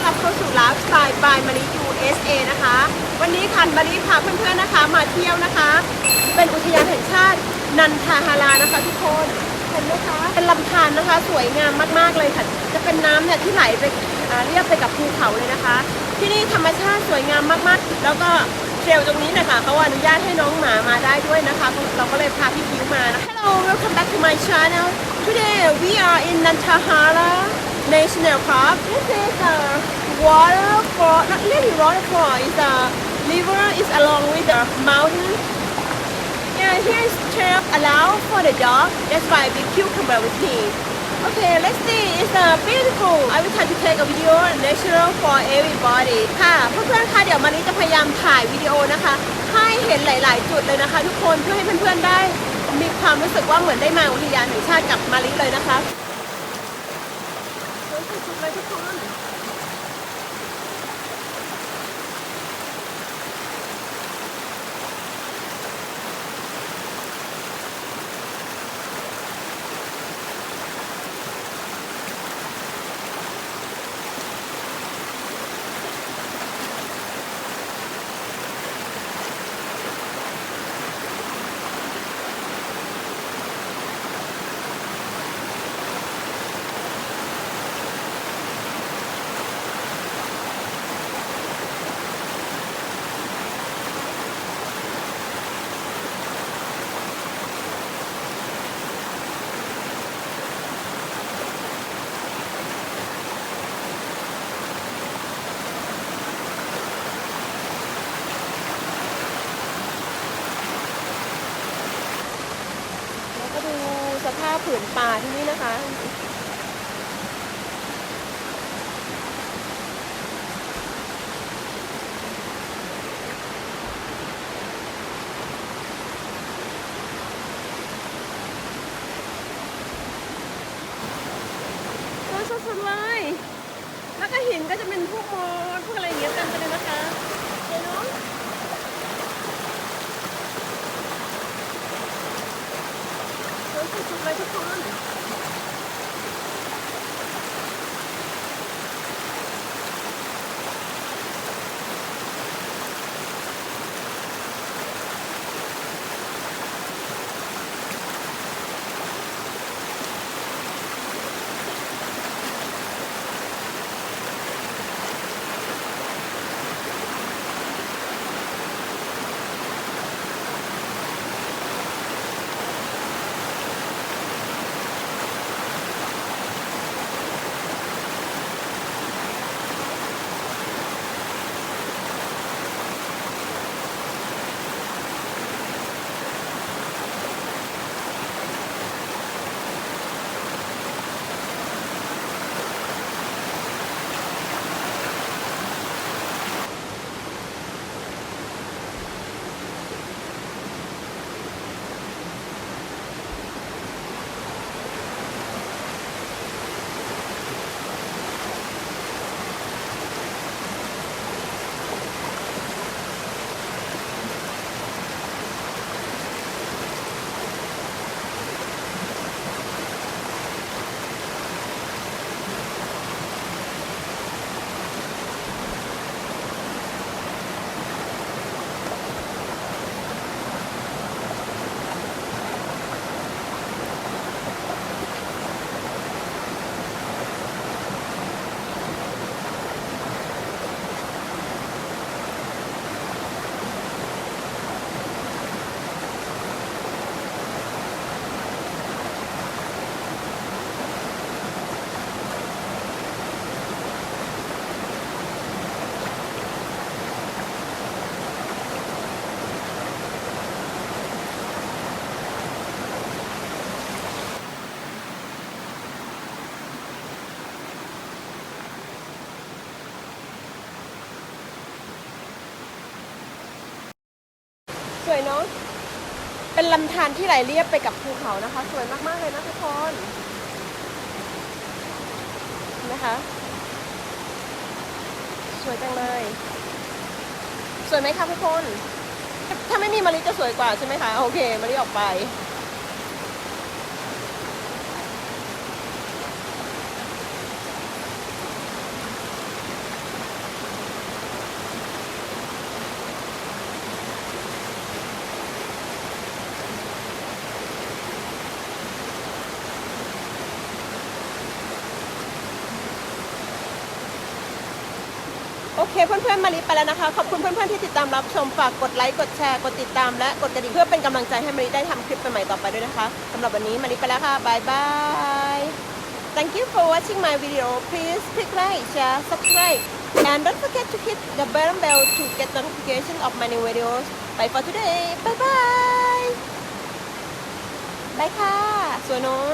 อนรับเข้าสู่ไลฟ์สไตล์บายมาริ USA นะคะ วันนี้คันมาริพาเพื่อนๆนะคะ มาเที่ยวนะคะ เป็นอุทยานแห่งชาตินันทาฮารานะคะทุกคนเห็นไหมคะเป็นลำธารนะคะ สวยงามมากๆเลยค่ะ จะเป็นน้ำเนี่ยที่ไหลไปเรียบไปกับภูเขาเลยนะคะ ที่นี่ธรรมชาติสวยงามมากๆ แล้วก็เทรลตรงนี้นะคะเขาอนุญาตให้น้องหมามาได้ด้วยนะคะ เราก็เลยพาพี่พิวมานะ Hello welcome back to my channel today we are in Nantahara National Park this is a waterfall not really waterfall it's a river is along with the mountain Yeah, here is trail allowed for the dog. That's why we cucumber with him. Okay, let's see. It's uh, beautiful. I will try to take a video natural for everybody. ค่ะเพื่อนๆค่ะเดี๋ยวมานี้จะพยายามถ่ายวิดีโอนะคะ ให้เห็นหลาย ๆ จุดเลยนะคะ ทุกคนเพื่อให้เพื่อนๆได้ มีความรู้สึกว่าเหมือนได้มาอุทยานแห่งชาติกับมาลิเลยนะคะ สวยสุาผืนป่าที่นี่นะคะสุดๆเลย แล้วก็หินก็จะเป็นพวกมอสพวกอะไรอย่างเงี้ยเต็มไปเลยนะคะเห็นเนาะ สวยสุ วยเนาะ เป็นลำธารที่ไหลเรียบไปกับภูเขานะคะ สวยมากๆเลยนะทุกคนนะคะ สวยจังเลย สวยไหมคะทุกคน ถ้าไม่มีมะลิจะสวยกว่าใช่ไหมคะ โอเคมะลิออกไป โอเคเพื่อนๆมารีไปแล้วนะคะ ขอบคุณเพื่อนๆที่ติดตามรับชมฝากกดไลค์กดแชร์กดติดตามและกดกระดิ่งเพื่อเป็นกำลังใจให้มารีได้ทำคลิปใหม่ๆต่อไปด้วยนะคะสำหรับวันนี้มารีไปแล้วค่ะบายบาย Thank you for watching my video. Please click like, share, subscribe, and don't forget to hit the bell bell to get notification of my new videos. Bye for today. Bye bye. Bye ค่ะสวยเนาะ